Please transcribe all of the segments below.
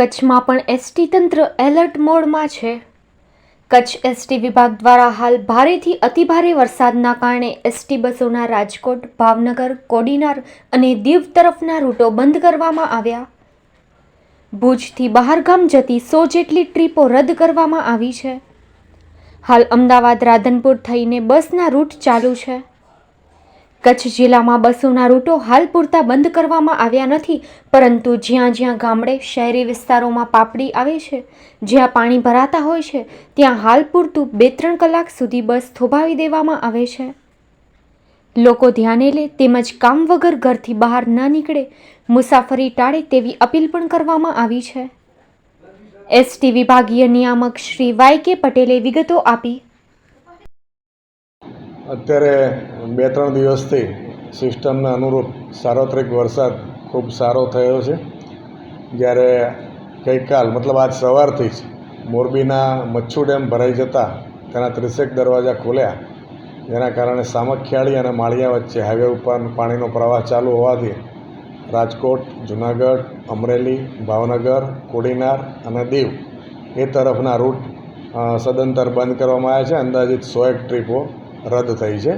કચ્છમાં પણ એસટી તંત્ર એલર્ટ મોડમાં છે. કચ્છ એસટી વિભાગ દ્વારા હાલ ભારેથી અતિભારે વરસાદના કારણે એસટી બસોના રાજકોટ, ભાવનગર, કોડીનાર અને દીવ તરફના રૂટો બંધ કરવામાં આવ્યા. ભુજથી બહારગામ જતી સો જેટલી ટ્રીપો રદ કરવામાં આવી છે. હાલ અમદાવાદ, રાધનપુર થઈને બસના રૂટ ચાલુ છે. કચ્છ જિલ્લામાં બસોના રૂટો હાલ પૂરતા બંધ કરવામાં આવ્યા નથી, પરંતુ જ્યાં જ્યાં ગામડે, શહેરી વિસ્તારોમાં પાપડી આવે છે, જ્યાં પાણી ભરાતા હોય છે, ત્યાં હાલ પૂરતું બે ત્રણ કલાક સુધી બસ થોભાવી દેવામાં આવે છે. લોકો ધ્યાને લે તેમજ કામ વગર ઘરથી બહાર ન નીકળે, મુસાફરી ટાળે તેવી અપીલ પણ કરવામાં આવી છે. એસટી વિભાગીય નિયામક શ્રી વાય કે પટેલે વિગતો આપી અત્યારે બે ત્રણ દિવસથી સિસ્ટમને અનુરૂપ સાર્વત્રિક વરસાદ ખૂબ સારો થયો છે. જ્યારે ગઈકાલ, મતલબ આજ સવારથી જ મોરબીના મચ્છુ ડેમ ભરાઈ જતાં તેના ત્રીસેક દરવાજા ખોલ્યા. જેના કારણે સામખિયાળી અને માળિયા વચ્ચે હાઈવે ઉપર પાણીનો પ્રવાહ ચાલુ હોવાથી રાજકોટ, જુનાગઢ, અમરેલી, ભાવનગર, કોડીનાર અને દીવ એ તરફના રૂટ સદંતર બંધ કરવામાં આવ્યા છે. અંદાજિત સો એક ટ્રીપો રદ થઈ છે.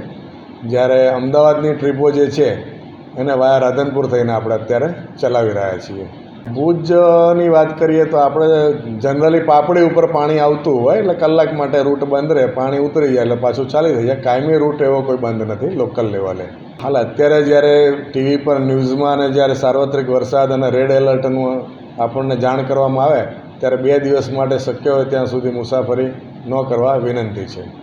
જ્યારે અમદાવાદની ટ્રીપો જે છે, એને વાયા રાધનપુર થઈને આપણે અત્યારે ચલાવી રહ્યા છીએ. ભુજની વાત કરીએ તો આપણે જનરલી પાપડી ઉપર પાણી આવતું હોય, એટલે કલાક માટે રૂટ બંધ રહે, પાણી ઉતરી જાય, એટલે પાછું ચાલી થઈ જાય. કાયમી રૂટ એવો કોઈ બંધ નથી, લોકલ લેવલે. હાલ અત્યારે જ્યારે ટીવી પર ન્યૂઝમાં અને જ્યારે સાર્વત્રિક વરસાદ અને રેડ એલર્ટનું આપણને જાણ કરવામાં આવે, ત્યારે બે દિવસ માટે શક્ય હોય ત્યાં સુધી મુસાફરી ન કરવા વિનંતી છે.